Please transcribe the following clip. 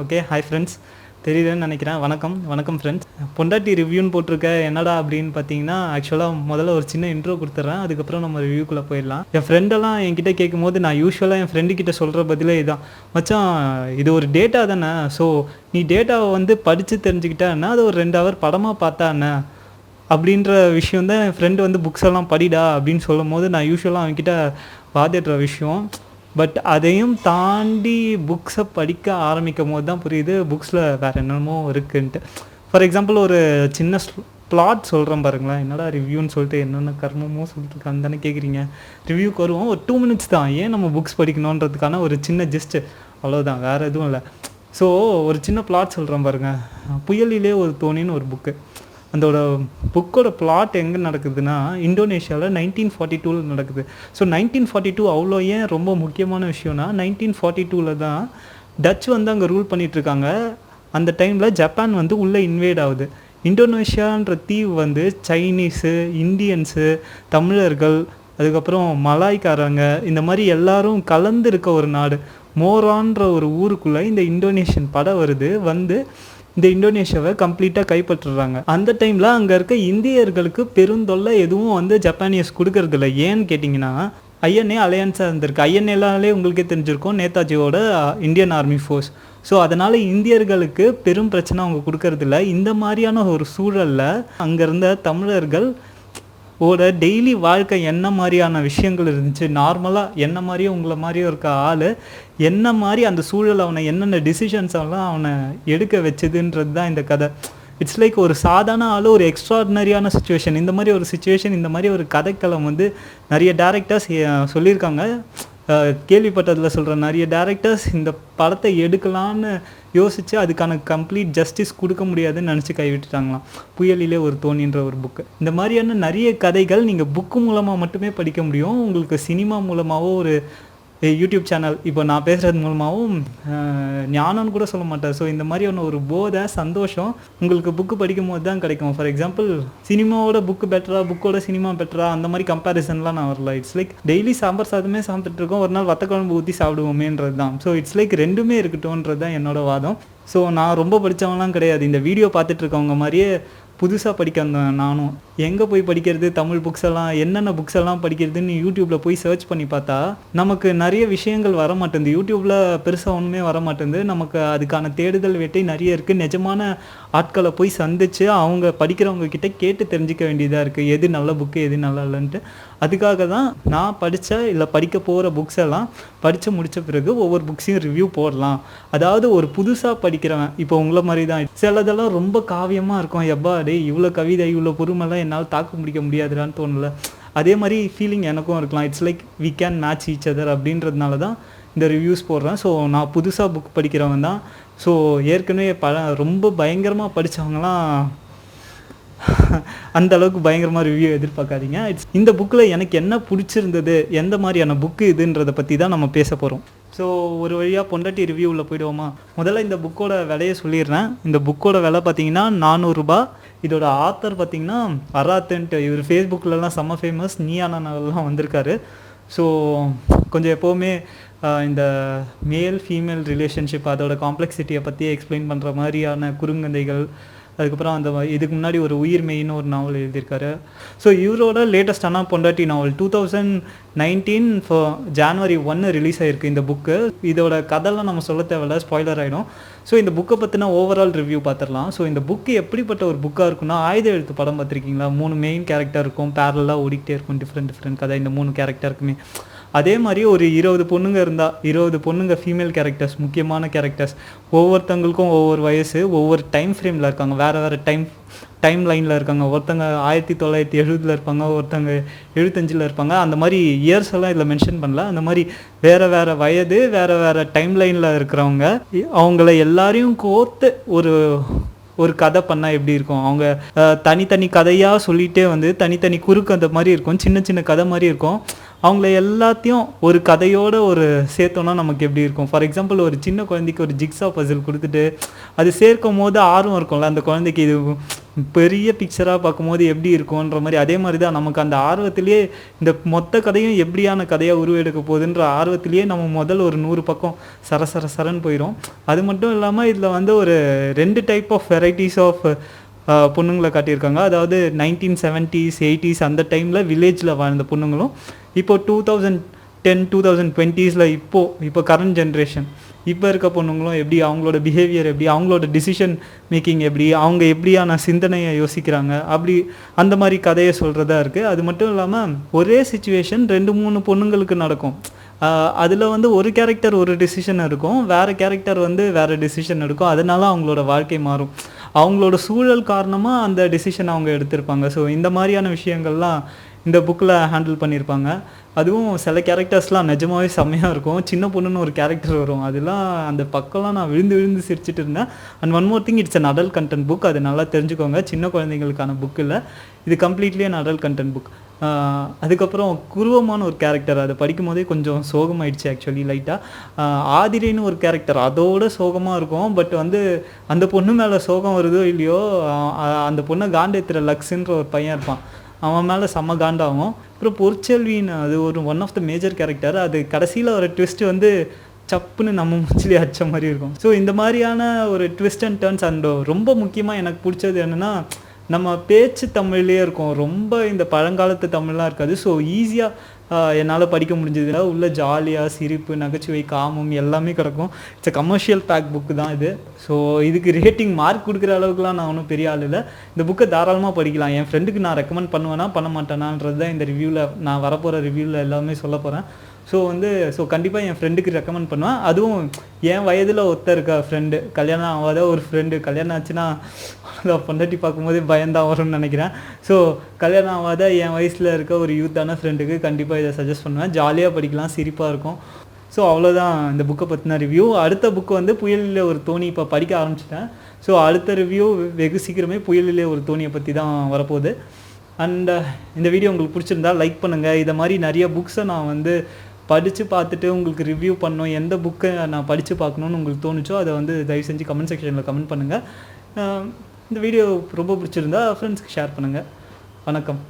Okay hi friends தெரியுதுன்னு நினைக்கிறேன். வணக்கம் வணக்கம் ஃப்ரெண்ட்ஸ் பொண்டாட்டி ரிவ்யூன்னு போட்டிருக்க என்னடா அப்படின்னு பார்த்தீங்கன்னா ஆக்சுவலாக முதல்ல ஒரு சின்ன இன்ட்ரோ கொடுத்துட்றேன் அதுக்கப்புறம் நம்ம ரிவ்யூக்குள்ளே போயிடலாம். என் ஃப்ரெண்டெல்லாம் என்கிட்ட கேட்கும்போது நான் யூஸ்வலாக என் ஃப்ரெண்டு கிட்ட சொல்கிற பதிலே இதான். மச்சான் இது ஒரு டேட்டா தானே? ஸோ நீ டேட்டாவை வந்து படித்து தெரிஞ்சுக்கிட்டா அது ஒரு ரெண்டு ஹவர் படமாக பார்த்தா என்ன அப்படின்ற விஷயம் தான் என் ஃப்ரெண்டு வந்து புக்ஸ் எல்லாம் படிடா அப்படின்னு சொல்லும் போது நான் யூஸ்வலாக அவன்கிட்ட வாதிடுற விஷயம். பட் அதையும் தாண்டி புக்ஸை படிக்க ஆரம்பிக்கும் போது தான் புரியுது புக்ஸில் வேறு என்னென்னமோ இருக்குன்ட்டு. ஃபார் எக்ஸாம்பிள் ஒரு சின்ன பிளாட் சொல்கிறேன் பாருங்களேன். என்னடா ரிவ்யூன்னு சொல்லிட்டு என்னென்ன கர்மமோ சொல்லிட்டு தானே கேட்குறீங்க ரிவ்யூக்கு வருவோம். ஒரு டூ மினிட்ஸ் தான். ஏன் நம்ம புக்ஸ் படிக்கணுன்றதுக்கான ஒரு சின்ன ஜஸ்ட்டு அவ்வளோதான் வேறு எதுவும் இல்லை. ஸோ ஒரு சின்ன பிளாட் சொல்கிறேன் பாருங்கள் புயலிலே ஒரு தோணின்னு ஒரு புக்கு அதோட புக்கோட பிளாட் எங்கே நடக்குதுன்னா இந்தோனேஷியாவில் நைன்டீன் ஃபார்ட்டி டூவில் நடக்குது. ஸோ நைன்டீன் ஃபார்ட்டி டூ அவ்வளோ ஏன் ரொம்ப முக்கியமான விஷயம்னா நைன்டீன் ஃபார்ட்டி டூவில் தான் டச் வந்து அங்கே ரூல் பண்ணிகிட்ருக்காங்க அந்த டைமில் ஜப்பான் வந்து உள்ளே இன்வேட் ஆகுது. இந்தோனேஷியான்ற தீவு வந்து சைனீஸு இந்தியன்ஸு தமிழர்கள் அதுக்கப்புறம் மலாய்க்காரங்க இந்த மாதிரி எல்லாரும் கலந்து இருக்க ஒரு நாடு. மோரான்ற ஒரு ஊருக்குள்ளே இந்த இந்தோனேஷியன் படம் வருது. வந்து இந்த இந்தோனேஷியாவை கம்ப்ளீட்டாக கைப்பற்றுறாங்க. அந்த டைமில் அங்கே இருக்க இந்தியர்களுக்கு பெருந்தொல்லை எதுவும் வந்து ஜப்பானியஸ் கொடுக்கறதில்ல. ஏன்னு கேட்டிங்கன்னா ஐஎன்ஏ அலையன்ஸாக இருந்திருக்கு. ஐஎன்ஏலாலே உங்களுக்கே தெரிஞ்சிருக்கும் நேதாஜியோட இந்தியன் ஆர்மி ஃபோர்ஸ். ஸோ அதனால் இந்தியர்களுக்கு பெரும் பிரச்சனை அவங்க கொடுக்கறதில்ல. இந்த மாதிரியான ஒரு சூழலில் அங்கே இருந்த தமிழர்கள் உங்களோட டெய்லி வாழ்க்கை என்ன மாதிரியான விஷயங்கள் இருந்துச்சு? நார்மலாக என்ன மாதிரியும் உங்களை மாதிரியும் இருக்க ஆள் என்ன மாதிரி அந்த சூழல் அவனை என்னென்ன டிசிஷன்ஸ் எல்லாம் அவனை எடுக்க வச்சதுன்றது தான் இந்த கதை. இட்ஸ் லைக் ஒரு சாதாரண ஆள் ஒரு எக்ஸ்ட்ராடினரியான சுச்சுவேஷன் இந்த மாதிரி ஒரு சுச்சுவேஷன் இந்த மாதிரி ஒரு கதைக்களம் வந்து நிறைய டேரக்டர்ஸ் சொல்லியிருக்காங்க. கேள்விப்பட்டதில் சொல்கிற நிறைய டேரக்டர்ஸ் இந்த படத்தை எடுக்கலான்னு யோசித்து அதுக்கான கம்ப்ளீட் ஜஸ்டிஸ் கொடுக்க முடியாதுன்னு நினச்சி கைவிட்டுட்டாங்களாம். புயலிலே ஒரு தோணின்ற ஒரு புக்கு இந்த மாதிரியான நிறைய கதைகள் நீங்கள் புக்கு மூலமாக மட்டுமே படிக்க முடியும். உங்களுக்கு சினிமா மூலமாகவோ ஒரு யூடியூப் சேனல் இப்போ நான் பேசுகிறது மூலமாகவும் ஞானம்னு கூட சொல்ல மாட்டேன் ஸோ இந்த மாதிரியான ஒரு போதை சந்தோஷம் உங்களுக்கு புக்கு படிக்கும் போது தான் கிடைக்கும். ஃபார் எக்ஸாம்பிள் சினிமாவோட புக்கு பெட்டரா புக்கோட சினிமா பெட்டரா அந்த மாதிரி கம்பேரிசன்லாம் நான் வரல. இட்ஸ் லைக் டெய்லி சாம்பார் சாதமே சாப்பிட்டுட்டு இருக்கோம். ஒரு நாள் வத்த குழம்பு ஊற்றி சாப்பிடுவோமேன்றது தான். ஸோ இட்ஸ் லைக் ரெண்டுமே இருக்கட்டும்ன்றது தான் என்னோட வாதம். ஸோ நான் ரொம்ப படித்தவங்களாம் கிடையாது. இந்த வீடியோ பார்த்துட்டு இருக்கவங்க மாதிரியே புதுசாக படிக்க வந்தேன் நானும். எங்கே போய் படிக்கிறது தமிழ் புக்ஸ் எல்லாம் என்னென்ன புக்ஸ் எல்லாம் படிக்கிறதுன்னு யூடியூப்பில் போய் சர்ச் பண்ணி பார்த்தா நமக்கு நிறைய விஷயங்கள் வர மாட்டேங்குது. யூடியூப்பில் பெருசாக ஒன்றுமே வர மாட்டேங்குது. நமக்கு அதுக்கான தேடுதல் வேட்டை நிறைய இருக்குது நிஜமான ஆட்களை போய் சந்தித்து அவங்க படிக்கிறவங்க கிட்ட கேட்டு தெரிஞ்சிக்க வேண்டியதாக இருக்குது எது நல்ல புக்கு எது நல்லா இல்லைன்ட்டு. அதுக்காக தான் நான் படித்த இல்லை படிக்க போகிற புக்ஸ் எல்லாம் படித்து முடித்த பிறகு ஒவ்வொரு புக்ஸையும் ரிவ்யூ போடலாம். அதாவது ஒரு புதுசாக படிக்கிறவன் இப்போ உங்களை மாதிரி தான் சிலதெல்லாம் ரொம்ப காவியமாக இருக்கும். எப்பா டே இவ்வளோ கவிதை இவ்வளோ பொறுமெல்லாம் என்னால் தாக்கு முடிக்க முடியாதுடான்னு தோணல. அதே மாதிரி ஃபீலிங் எனக்கும் இருக்கலாம். It's like we can match each other அப்படின்றதுனால தான் இந்த ரிவ்யூஸ் போடுறேன். ஸோ நான் புதுசாக புக் படிக்கிறவன் தான் ஸோ ஏற்கனவே ப ரொம்ப பயங்கரமாக படித்தவங்களாம் அந்த அளவுக்கு பயங்கரமாக ரிவ்யூ எதிர்பார்க்காதீங்க. இட்ஸ் இந்த புக்கில் எனக்கு என்ன பிடிச்சிருந்தது எந்த மாதிரியான புக்கு இதுன்றதை பற்றி தான் நம்ம பேச போகிறோம் ஸோ ஒரு வழியாக பொண்டாட்டி ரிவ்யூவில் போயிடுவோமா? முதல்ல இந்த புக்கோட விலையை சொல்லிடுறேன். இந்த புக்கோட விலை பார்த்தீங்கன்னா நானூறுரூபா இதோட ஆத்தர் பார்த்தீங்கன்னா அராத்துன்ட்டு இவர் ஃபேஸ்புக்கிலலாம் செம்ம ஃபேமஸ் நீயானா நகர்லாம் வந்திருக்காரு. ஸோ கொஞ்சம் எப்போவுமே இந்த மேல் ஃபீமேல் ரிலேஷன்ஷிப் அதோட காம்ப்ளெக்சிட்டியை பற்றி எக்ஸ்பிளைன் பண்ணுற மாதிரியான குறுங்கந்தைகள் அதுக்கப்புறம் அந்த இதுக்கு முன்னாடி ஒரு உயிர் மெயின்னு ஒரு நாவல் எழுதியிருக்காரு. ஸோ இவரோட லேட்டஸ்டான Pondatti novel two thousand nineteen January ஒன்று ரிலீஸ் ஆகிருக்கு இந்த புக்கு இதோட கதைலாம் நம்ம சொல்ல தேவையில்ல ஸ்பாய்லர் ஆகிடும் ஸோ இந்த புக்கை பற்றின ஓவரால் ரிவ்யூ பார்த்துடலாம் ஸோ இந்த புக்கு எப்படிப்பட்ட ஒரு புக்காக இருக்குன்னா ஆயுத எழுத்து படம் பார்த்துருக்கீங்களா மூணு மெயின் கேரக்டர் இருக்கும் பேரலாக ஓடிக்கிட்டே இருக்கும் டிஃப்ரெண்ட் டிஃப்ரெண்ட் கதை. இந்த மூணு கேரக்டருக்குமே அதே மாதிரி ஒரு இருபது பொண்ணுங்க இருந்தால் இருபது பொண்ணுங்க ஃபீமேல் கேரக்டர்ஸ் முக்கியமான கேரக்டர்ஸ் ஒவ்வொருத்தங்களுக்கும் ஒவ்வொரு வயசு ஒவ்வொரு டைம் ஃப்ரேமில் இருக்காங்க. வேறு வேறு டைம் டைம் லைனில் இருக்காங்க. ஒருத்தங்க ஆயிரத்தி தொள்ளாயிரத்தி எழுபதில் இருப்பாங்க ஒருத்தங்க எழுபத்தஞ்சில் இருப்பாங்க. அந்த மாதிரி இயர்ஸ் எல்லாம் இதில் மென்ஷன் பண்ணல. அந்த மாதிரி வேறு வேறு வயது வேறு வேறு டைம் லைனில் இருக்கிறவங்க அவங்கள எல்லாரையும் கோர்த்து ஒரு ஒரு கதை பண்ணால் எப்படி இருக்கும்? அவங்க தனித்தனி கதையாக சொல்லிகிட்டே வந்து தனித்தனி குறுக்கு அந்த மாதிரி இருக்கும். சின்ன சின்ன கதை மாதிரி இருக்கும். அவங்கள எல்லாத்தையும் ஒரு கதையோட ஒரு சேர்த்தோன்னா நமக்கு எப்படி இருக்கும்? ஃபார் எக்ஸாம்பிள் ஒரு சின்ன குழந்தைக்கு ஒரு ஜிக்ஸா பசில் கொடுத்துட்டு அது சேர்க்கும் போது ஆர்வம் இருக்கும்ல? அந்த குழந்தைக்கு இது பெரிய பிக்சராக பார்க்கும்போது எப்படி இருக்கும்ன்ற மாதிரி. அதே மாதிரி தான் நமக்கு அந்த ஆர்வத்திலேயே இந்த மொத்த கதையும் எப்படியான கதையாக உருவெடுக்க போகுதுன்ற ஆர்வத்திலேயே நம்ம முதல் ஒரு நூறு பக்கம் சர சர சரன்னு போயிடும் அது மட்டும் இல்லாமல் இதில் வந்து ஒரு ரெண்டு டைப் ஆஃப் வெரைட்டிஸ் ஆஃப் பொண்ணுங்களை காட்டியிருக்காங்க. அதாவது நைன்டீன் செவன்ட்டீஸ் எயிட்டிஸ் அந்த டைமில் வில்லேஜில் வாழ்ந்த பொண்ணுங்களும் இப்போ two thousand ten two thousand டுவெண்ட்டீஸில் இப்போது இப்போ கரண்ட் ஜென்ரேஷன் இப்போ இருக்க பொண்ணுங்களும் எப்படி அவங்களோட பிஹேவியர் எப்படி அவங்களோட டிசிஷன் மேக்கிங் எப்படி அவங்க எப்படியான சிந்தனையை யோசிக்கிறாங்க அப்படி அந்த மாதிரி கதையை சொல்கிறதா இருக்குது அது மட்டும் இல்லாமல் ஒரே சுச்சுவேஷன் ரெண்டு மூணு பொண்ணுங்களுக்கு நடக்கும். அதில் வந்து ஒரு கேரக்டர் ஒரு டிசிஷன் இருக்கும் வேறு கேரக்டர் வந்து வேறு டிசிஷன் எடுக்கும். அதனால அவங்களோட வாழ்க்கை மாறும். அவங்களோட சூழல் காரணமாக அந்த டிசிஷன் அவங்க எடுத்திருப்பாங்க. ஸோ இந்த மாதிரியான விஷயங்கள்லாம் இந்த புக்கில் ஹேண்டில் பண்ணியிருப்பாங்க அதுவும் சில கேரக்டர்ஸ்லாம் நிஜமாவே செம்மையாக இருக்கும். சின்ன பொண்ணுன்னு ஒரு கேரக்டர் வரும். அதெல்லாம் அந்த பக்கம்லாம் நான் விழுந்து விழுந்து சிரிச்சிட்டு இருந்தேன். And one more thing it's an adult content book அது நல்லா தெரிஞ்சுக்கோங்க. சின்ன குழந்தைங்களுக்கான புக் இல்லை. இது completely an adult content book அதுக்கப்புறம் குருவமான ஒரு கேரக்டர் அதை படிக்கும் போதே கொஞ்சம் சோகமாயிடுச்சு ஆக்சுவலி லைட்டாக ஆதிரின்னு ஒரு கேரக்டர் அதோட சோகமாக இருக்கும். பட் வந்து அந்த பொண்ணு மேலே சோகம் வருதோ இல்லையோ அந்த பொண்ணை காண்டேத்துற லக்ஸுன்ற ஒரு பையன் இருப்பான். அவன் மேலே செம்ம காண்டாகும். அப்புறம் பொற்செல்வின்னு அது ஒரு one of the major character அது கடைசியில் ஒரு ட்விஸ்ட் வந்து சப்புன்னு நம்ம முச்சிலே அடிச்ச மாதிரி இருக்கும். ஸோ இந்த மாதிரியான ஒரு ட்விஸ்ட் அண்ட் டர்ன்ஸ் அண்ட் ரொம்ப முக்கியமாக எனக்கு பிடிச்சது என்னென்னா நம்ம பேச்சு தமிழ்லேயே இருக்கும். ரொம்ப இந்த பழங்காலத்து தமிழ்லாம் இருக்காது. ஸோ ஈஸியாக என்னால் படிக்க முடிஞ்சதுல உள்ள ஜாலியாக சிரிப்பு நகைச்சுவை காமம் எல்லாமே கிடக்கும். It's a commercial pack book தான் இது. ஸோ இதுக்கு ரேட்டிங் மார்க் கொடுக்குற அளவுக்குலாம் நான் ஒன்றும் பெரிய ஆள் இல்லை. இந்த புக்கை தாராளமாக படிக்கலாம். என் ஃப்ரெண்டுக்கு நான் ரெக்கமெண்ட் பண்ணுவேன்னா பண்ண மாட்டேனான்றது தான் இந்த ரிவ்யூவில் நான் வரப்போகிற ரிவ்யூவில் எல்லாமே சொல்ல போகிறேன் ஸோ வந்து ஸோ கண்டிப்பாக என் ஃப்ரெண்டுக்கு ரெக்கமெண்ட் பண்ணுவேன். அதுவும் என் வயதில் ஒருத்தர் இருக்கா ஃப்ரெண்டு கல்யாணம் ஆகாத ஒரு ஃப்ரெண்டு கல்யாணம் ஆச்சுன்னா பொண்டாட்டி பார்க்கும்போதே பயந்தான் வரும்னு நினைக்கிறேன். ஸோ கல்யாணம் ஆகாத என் வயசில் இருக்க ஒரு யூத்தான ஃப்ரெண்டுக்கு கண்டிப்பாக இதை சஜஸ்ட் பண்ணுவேன். ஜாலியாக படிக்கலாம் சிரிப்பாக இருக்கும். ஸோ அவ்வளோதான் இந்த புக்கை பற்றின ரிவ்யூ அடுத்த புக்கு வந்து புயலில் ஒரு தோணி இப்போ படிக்க ஆரம்பிச்சிட்டேன். ஸோ அடுத்த ரிவ்யூ வெகு சீக்கிரமே புயலிலே ஒரு தோணியை பற்றி தான் வரப்போகுது. அண்ட் இந்த வீடியோ உங்களுக்கு பிடிச்சிருந்தா லைக் பண்ணுங்கள் இதை மாதிரி நிறைய புக்ஸை நான் வந்து படித்து பார்த்துட்டு உங்களுக்கு ரிவ்யூ பண்ணணும் எந்த புக்கை நான் படித்து பார்க்கணுன்னு உங்களுக்கு தோணுச்சோ அதை வந்து தயவு செஞ்சு கமெண்ட் செக்ஷனில் கமெண்ட் பண்ணுங்கள் இந்த வீடியோ ரொம்ப பிடிச்சிருந்தா ஃப்ரெண்ட்ஸ்க்கு ஷேர் பண்ணுங்கள் வணக்கம்.